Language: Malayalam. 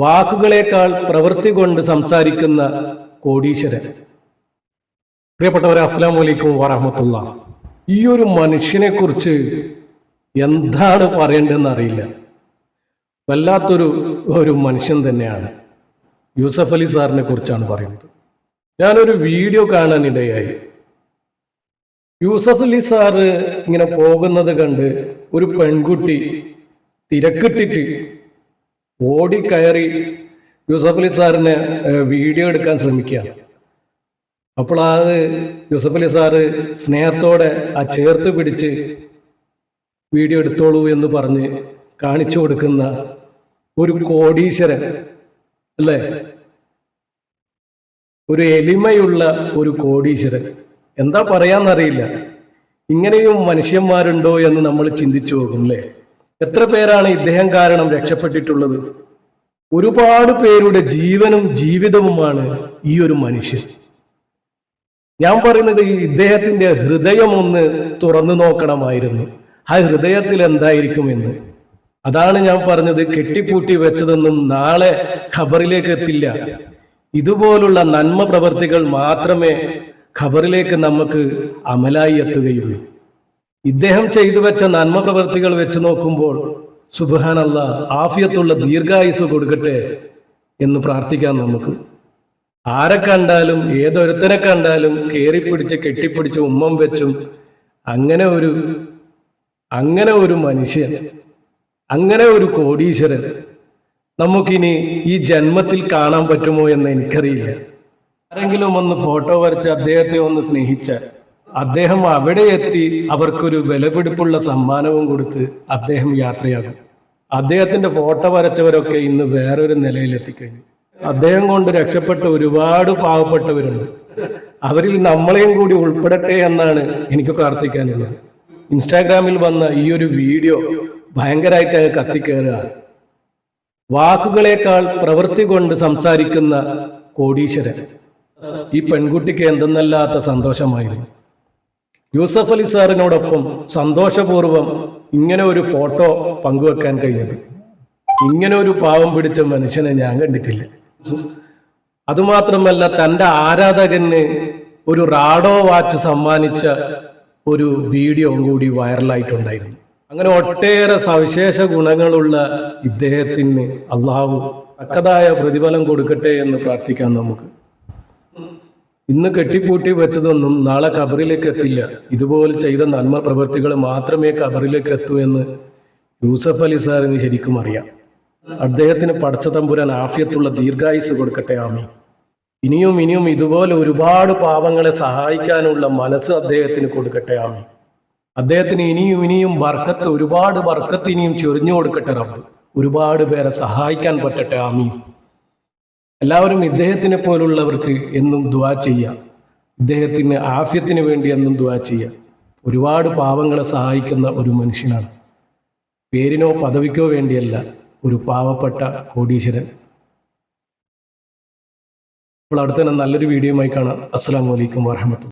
വാക്കുകളേക്കാൾ പ്രവൃത്തി കൊണ്ട് സംസാരിക്കുന്ന കോടീശ്വരൻ. പ്രിയപ്പെട്ടവരെ അസ്സാം വലൈക്കും വറഹമത്തുള്ള. ഈ ഒരു മനുഷ്യനെ കുറിച്ച് എന്താണ് പറയേണ്ടതെന്ന് അറിയില്ല. വല്ലാത്തൊരു ഒരു മനുഷ്യൻ തന്നെയാണ്. യൂസഫ് അലി സാറിനെ കുറിച്ചാണ് പറയുന്നത്. ഞാനൊരു വീഡിയോ കാണാനിടയായി യൂസഫ് അലി സാറ് ഇങ്ങനെ പോകുന്നത് കണ്ട് ഒരു പെൺകുട്ടി തിരക്കിട്ടിട്ട് ഓടിക്കയറി യൂസഫ് അലി സാറിനെ വീഡിയോ എടുക്കാൻ ശ്രമിക്കുക. അപ്പോൾ അത് യൂസഫ് അലി സാറ് സ്നേഹത്തോടെ ആ ചേർത്ത് പിടിച്ച് വീഡിയോ എടുത്തോളൂ എന്ന് പറഞ്ഞ് കാണിച്ചു കൊടുക്കുന്ന ഒരു കോടീശ്വരൻ അല്ലേ? ഒരു എളിമയുള്ള ഒരു കോടീശ്വരൻ. എന്താ പറയാന്നറിയില്ല. ഇങ്ങനെയും മനുഷ്യന്മാരുണ്ടോ എന്ന് നമ്മൾ ചിന്തിച്ചു പോകും അല്ലേ? എത്ര പേരാണ് ഇദ്ദേഹം കാരണം രക്ഷപ്പെട്ടിട്ടുള്ളത്? ഒരുപാട് പേരുടെ ജീവനും ജീവിതവുമാണ് ഈ ഒരു മനുഷ്യൻ. ഞാൻ പറയുന്നത് ഇദ്ദേഹത്തിന്റെ ഹൃദയം ഒന്ന് തുറന്നു നോക്കണമായിരുന്നു. ആ ഹൃദയത്തിൽ എന്തായിരിക്കും എന്ന് അതാണ് ഞാൻ പറഞ്ഞത് കെട്ടിപ്പൂട്ടി വെച്ചതൊന്നും നാളെ ഖബറിലേക്ക് എത്തില്ല. ഇതുപോലുള്ള നന്മ പ്രവർത്തികൾ മാത്രമേ ഖബറിലേക്ക് നമുക്ക് അമലായി എത്തുകയുള്ളൂ. ഇദ്ദേഹം ചെയ്തു വെച്ച നന്മ പ്രവൃത്തികൾ വെച്ച് നോക്കുമ്പോൾ സുബാനല്ല ആഫിയത്തുള്ള ദീർഘായുസ് കൊടുക്കട്ടെ എന്ന് പ്രാർത്ഥിക്കാം നമുക്ക്. ആരെ കണ്ടാലും ഏതൊരുത്തനെ കണ്ടാലും കയറിപ്പിടിച്ച് കെട്ടിപ്പിടിച്ച് ഉമ്മം വെച്ചും അങ്ങനെ ഒരു അങ്ങനെ ഒരു മനുഷ്യൻ അങ്ങനെ ഒരു കോടീശ്വരൻ നമുക്കിനി ഈ ജന്മത്തിൽ കാണാൻ പറ്റുമോ എന്ന് എനിക്കറിയില്ല. ആരെങ്കിലും ഒന്ന് ഫോട്ടോ വരച്ച് അദ്ദേഹത്തെ ഒന്ന് സ്നേഹിച്ച അദ്ദേഹം അവിടെ എത്തി അവർക്കൊരു വിലപിടിപ്പുള്ള സമ്മാനവും കൊടുത്ത് അദ്ദേഹം യാത്രയാകും. അദ്ദേഹത്തിന്റെ ഫോട്ടോ വരച്ചവരൊക്കെ ഇന്ന് വേറൊരു നിലയിൽ എത്തിക്കഴിഞ്ഞു. അദ്ദേഹം കൊണ്ട് രക്ഷപ്പെട്ട ഒരുപാട് പാവപ്പെട്ടവരുണ്ട്. അവരിൽ നമ്മളെയും കൂടി ഉൾപ്പെടട്ടെ എന്നാണ് എനിക്ക് പ്രാർത്ഥിക്കാനുള്ളത്. ഇൻസ്റ്റാഗ്രാമിൽ വന്ന ഈ ഒരു വീഡിയോ ഭയങ്കരമായിട്ട് കത്തിക്കേറുക വാക്കുകളേക്കാൾ പ്രവൃത്തി കൊണ്ട് സംസാരിക്കുന്ന കോടീശ്വരൻ. ഈ പെൺകുട്ടിക്ക് എന്തെന്നല്ലാത്ത സന്തോഷമായിരുന്നു. യൂസഫ് അലി സാറിനോടൊപ്പം സന്തോഷപൂർവം ഇങ്ങനെ ഒരു ഫോട്ടോ പങ്കുവെക്കാൻ കഴിഞ്ഞത്. ഇങ്ങനെ ഒരു പാവം പിടിച്ച മനുഷ്യനെ ഞാൻ കണ്ടിട്ടില്ല. അതുമാത്രമല്ല തന്റെ ആരാധകന് ഒരു റാഡോ വാച്ച് സമ്മാനിച്ച ഒരു വീഡിയോ കൂടി വൈറലായിട്ടുണ്ടായിരുന്നു. അങ്ങനെ ഒട്ടേറെ സവിശേഷ ഗുണങ്ങളുള്ള ഇദ്ദേഹത്തിന് അള്ളാഹു തക്കതായ പ്രതിഫലം കൊടുക്കട്ടെ എന്ന് പ്രാർത്ഥിക്കാം നമുക്ക്. ഇന്ന് കെട്ടിപ്പൂട്ടി വെച്ചതൊന്നും നാളെ കബറിലേക്ക് എത്തില്ല. ഇതുപോലെ ചെയ്ത നന്മ പ്രവൃത്തികൾ മാത്രമേ കബറിലേക്ക് എത്തൂ എന്ന് യൂസഫ് അലി സാറിന് ശരിക്കും അറിയാം. അദ്ദേഹത്തിന് പടച്ച തമ്പുരാൻ ആഫിയത്തുള്ള ദീർഘായുസ് കൊടുക്കട്ടെ ആമി ഇനിയും ഇനിയും ഇതുപോലെ ഒരുപാട് പാവങ്ങളെ സഹായിക്കാനുള്ള മനസ്സ് അദ്ദേഹത്തിന് കൊടുക്കട്ടെ ആമി അദ്ദേഹത്തിന് ഇനിയും ഇനിയും വർക്കത്ത് ഒരുപാട് വർക്കത്ത് ഇനിയും ചൊരിഞ്ഞു കൊടുക്കട്ടെ റബ്ബ്. ഒരുപാട് പേരെ സഹായിക്കാൻ പറ്റട്ടെ ആമീൻ. എല്ലാവരും ഇദ്ദേഹത്തിനെ പോലുള്ളവർക്ക് എന്നും ദുവാ ചെയ്യാം. ഇദ്ദേഹത്തിന് ആഫ്യത്തിന് വേണ്ടി എന്നും ദുവാ ചെയ്യാം. ഒരുപാട് പാവങ്ങളെ സഹായിക്കുന്ന ഒരു മനുഷ്യനാണ്. പേരിനോ പദവിക്കോ വേണ്ടിയല്ല ഒരു പാവപ്പെട്ട കോടീശ്വരൻ. അപ്പോൾ അടുത്ത നല്ലൊരു വീഡിയോയുമായി കാണാം. അസ്സാം വലൈക്കും വാഹമത്തു